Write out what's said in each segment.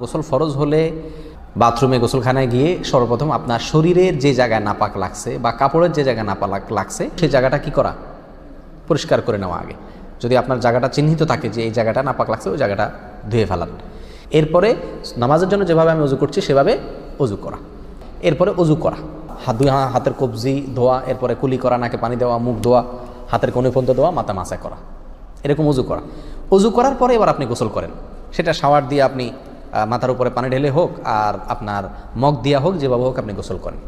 গোসল ফরজ হলে বাথরুমে গোসলখানায় গিয়ে সর্বপ্রথম আপনার শরীরের যে জায়গায় নাপাক লাগছে বা কাপড়ের যে জায়গায় নাপাক লাগছে সেই জায়গাটা কি করা? পরিষ্কার করে নেওয়া আগে। যদি আপনার জায়গাটা চিহ্নিত থাকে যে এই জায়গাটা নাপাক লাগছে, ওই জায়গাটা ধুয়ে ফেলান। এরপরে নামাজের জন্য যেভাবে আমি অজু করছি, সেভাবে অজু করা। এরপরে অজু করা। হাত হাতের কবজি ধোয়া, এরপরে কুলি করা, নাকে পানি দেওয়া, মুখ ধোয়া, হাতের কোণে পর্যন্ত দেওয়া, মাথা মাসা করা। এরকম অজু করা। অজু করার পরে এবার আপনি গোসল করেন। সেটা শাওয়ার দিয়ে আপনি মাথার উপরে পানি ঢেলে হোক আর আপনার মগ দিয়া হোক, যেভাবে হোক আপনি গোসল করেন।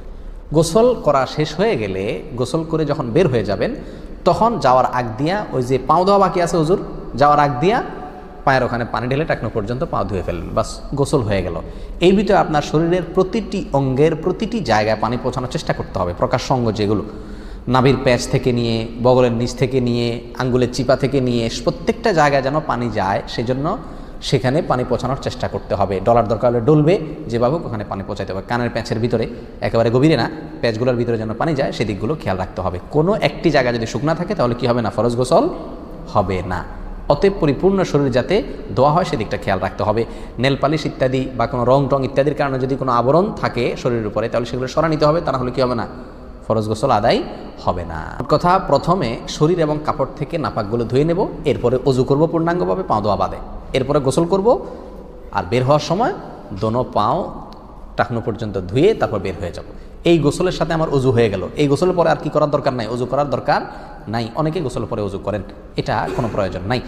গোসল করা শেষ হয়ে গেলে গোসল করে যখন বের হয়ে যাবেন, তখন যাওয়ার আগ দিয়া ওই যে পাও দেওয়া বাকি আছে হুজুর, যাওয়ার আগ দিয়া পায়ের ওখানে পানি ঢেলে টাকনো পর্যন্ত পা ধুয়ে ফেললেন, বাস গোসল হয়ে গেল। এই ভিতরে আপনার শরীরের প্রতিটি অঙ্গের প্রতিটি জায়গায় পানি পৌঁছানোর চেষ্টা করতে হবে, প্রকাশ অঙ্গ যেগুলো। নাভির প্যাচ থেকে নিয়ে, বগলের নিচ থেকে নিয়ে, আঙ্গুলের চিপা থেকে নিয়ে, প্রত্যেকটা জায়গায় যেন পানি যায়, সেজন্য সেখানে পানি পৌঁছানোর চেষ্টা করতে হবে। ডলার দরকার হলে ডলবে যেভাবে ওখানে পানি পৌঁছাতে হবে। কানের প্যাঁচের ভিতরে একেবারে গভীরে না, প্যাঁচগুলোর ভিতরে যেন পানি যায়, সেদিকগুলো খেয়াল রাখতে হবে। কোনো একটি জায়গা যদি শুকনা থাকে, তাহলে কি হবে না? ফরজ গোসল হবে না। অতএব পরিপূর্ণ শরীর যাতে দোয়া হয়, সেদিকটা খেয়াল রাখতে হবে। নেল পালিশ ইত্যাদি বা কোনো রং টং ইত্যাদির কারণে যদি কোনো আবরণ থাকে শরীরের উপরে, তাহলে সেগুলো সরা নিতে হবে, তা না হলে কি হবে না? ফরজ গোসল আদায় হবে না। কথা, প্রথমে শরীর এবং কাপড় থেকে নাপাকগুলো ধুয়ে নেব, এরপরে অজু করব পূর্ণাঙ্গভাবে পাঁদোয়া বাদে। এরপরে গোসল করব আর বের হওয়ার সময় দোনো পাও টাকনো পর্যন্ত ধুয়ে তারপর বের হয়ে যাব। এই গোসলের সাথে আমার অজু হয়ে গেল। এই গোসলের পরে আর কি করার দরকার নাই? অজু করার দরকার নাই। অনেকে গোসলের পরে অজু করেন। এটা কোনো প্রয়োজন নাই।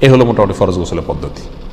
এ হলো মোটামুটি ফরজ গোসলের পদ্ধতি।